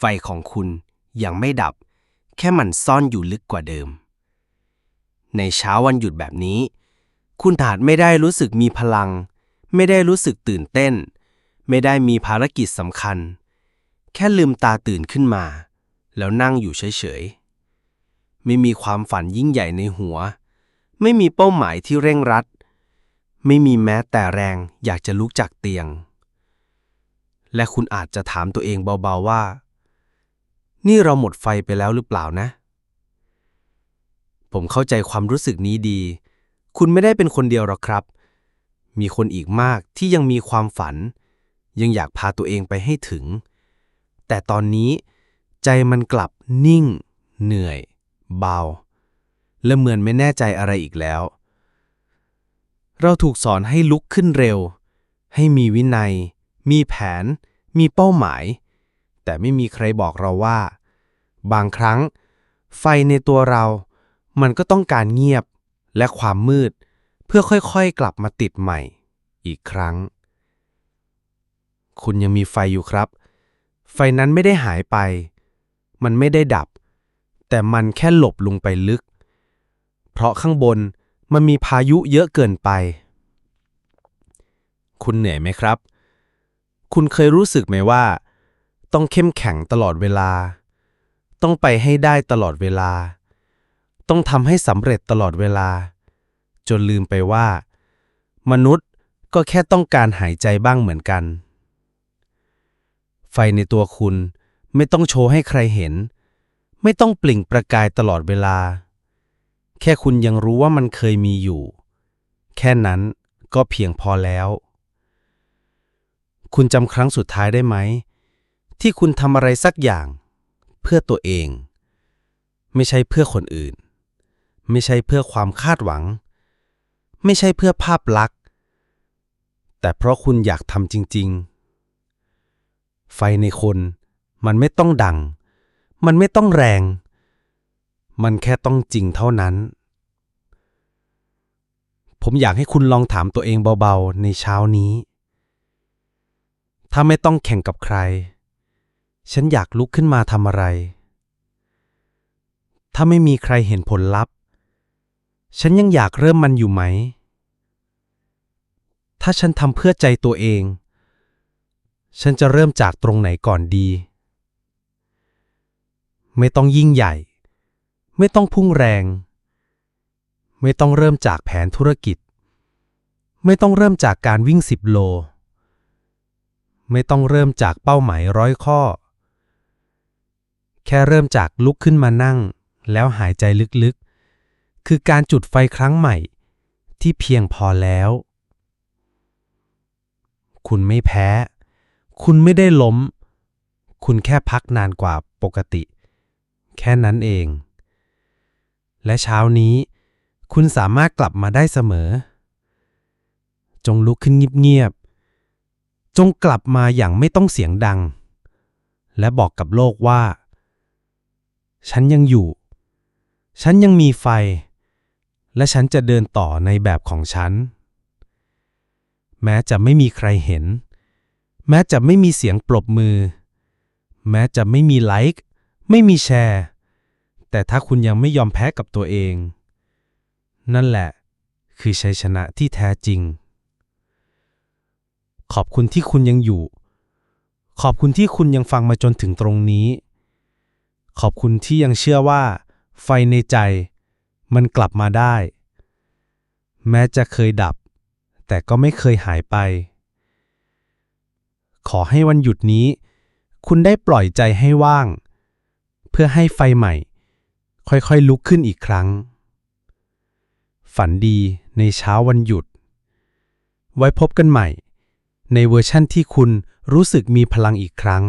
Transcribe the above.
ไฟของคุณยังไม่ดับ แค่มันซ่อนอยู่ลึกกว่าเดิม ในเช้าวันหยุดแบบนี้ คุณอาจไม่ได้รู้สึกมีพลัง ไม่ได้รู้สึกตื่นเต้น ไม่ได้มีภารกิจสำคัญ แค่ลืมตาตื่นขึ้นมา แล้วนั่งอยู่เฉยๆ ไม่มีความฝันยิ่งใหญ่ในหัว ไม่มีเป้าหมายที่เร่งรัด ไม่มีแม้แต่แรงอยากจะลุกจากเตียงและคุณอาจจะถามตัวเองเบาๆว่า นี่เราหมดไฟไปแล้วหรือเปล่านะ ผมเข้าใจความรู้สึกนี้ดี คุณไม่ได้เป็นคนเดียวหรอกครับ มีคนอีกมากที่ยังมีความฝัน ยังอยากพาตัวเองไปให้ถึง แต่ตอนนี้ใจมันกลับนิ่ง เหนื่อย เบา และเหมือนไม่แน่ใจอะไรอีกแล้ว เราถูกสอนให้ลุกขึ้นเร็ว ให้มีวินัย มีแผน มีเป้าหมาย แต่ไม่มีใครบอกเราว่า บางครั้ง ไฟในตัวเรา มันก็ต้องการเงียบและความมืด เพื่อค่อยๆกลับมาติดใหม่ อีกครั้ง คุณยังมีไฟอยู่ครับ ไฟนั้นไม่ได้หายไป มันไม่ได้ดับ แต่มันแค่หลบลงไปลึก เพราะข้างบนมันมีพายุเยอะเกินไป คุณเหนื่อยไหมครับ คุณเคยรู้สึกไหมว่า ต้องเข้มแข็งตลอดเวลา ต้องไปให้ได้ตลอดเวลา ต้องทำให้สำเร็จตลอดเวลา จนลืมไปว่า มนุษย์ก็แค่ต้องการหายใจบ้างเหมือนกัน ไฟในตัวคุณไม่ต้องโชว์ให้ใครเห็น ไม่ต้องปลิ่งประกายตลอดเวลา แค่คุณยังรู้ว่ามันเคยมีอยู่ แค่นั้นก็เพียงพอแล้ว คุณจำครั้งสุดท้ายได้ไหม ที่คุณทำอะไรสักอย่าง เพื่อตัวเอง ไม่ใช่เพื่อคนอื่น ไม่ใช่เพื่อความคาดหวัง ไม่ใช่เพื่อภาพลักษณ์ แต่เพราะคุณอยากทำจริง ๆ ไฟในคนมันไม่ต้องดัง มันไม่ต้องแรง มันแค่ต้องจริงเท่านั้น ผมอยากให้คุณลองถามตัวเองเบาๆ ในเช้านี้ ถ้าไม่ต้องแข่งกับใคร ฉันอยากลุกขึ้นมาทำอะไร ถ้าไม่มีใครเห็นผลลัพธ์ ฉันยังอยากเริ่มมันอยู่ไหม ถ้าฉันทำเพื่อใจตัวเอง ฉันจะเริ่มจากตรงไหนก่อนดี ไม่ต้องยิ่งใหญ่ ไม่ต้องพุ่งแรง ไม่ต้องเริ่มจากแผนธุรกิจ ไม่ต้องเริ่มจากการวิ่งสิบโลไม่ต้องเริ่มจากเป้าหมายร้อยข้อ แค่เริ่มจากลุกขึ้นมานั่ง แล้วหายใจลึกๆ คือการจุดไฟครั้งใหม่ ที่เพียงพอแล้ว คุณไม่แพ้ คุณไม่ได้ล้ม คุณแค่พักนานกว่าปกติ แค่นั้นเอง และเช้านี้ คุณสามารถกลับมาได้เสมอ จงลุกขึ้นเงียบๆ จงกลับมาอย่างไม่ต้องเสียงดัง และบอกกับโลกว่า ฉันยังอยู่ ฉันยังมีไฟ และฉันจะเดินต่อในแบบของฉัน แม้จะไม่มีใครเห็น แม้จะไม่มีเสียงปรบมือ แม้จะไม่มีไลค์ไม่มีแชร์ แต่ถ้าคุณยังไม่ยอมแพ้กับตัวเอง นั่นแหละ คือชัยชนะที่แท้จริง ขอบคุณที่คุณยังอยู่ ขอบคุณที่คุณยังฟังมาจนถึงตรงนี้ ขอบคุณที่ยังเชื่อว่า ไฟในใจ มันกลับมาได้ แม้จะเคยดับ แต่ก็ไม่เคยหายไป ขอให้วันหยุดนี้ คุณได้ปล่อยใจให้ว่าง เพื่อให้ไฟใหม่ ค่อยๆลุกขึ้นอีกครั้ง ฝันดีในเช้าวันหยุด ไว้พบกันใหม่ ในเวอร์ชั่นที่คุณรู้สึกมีพลังอีกครั้ง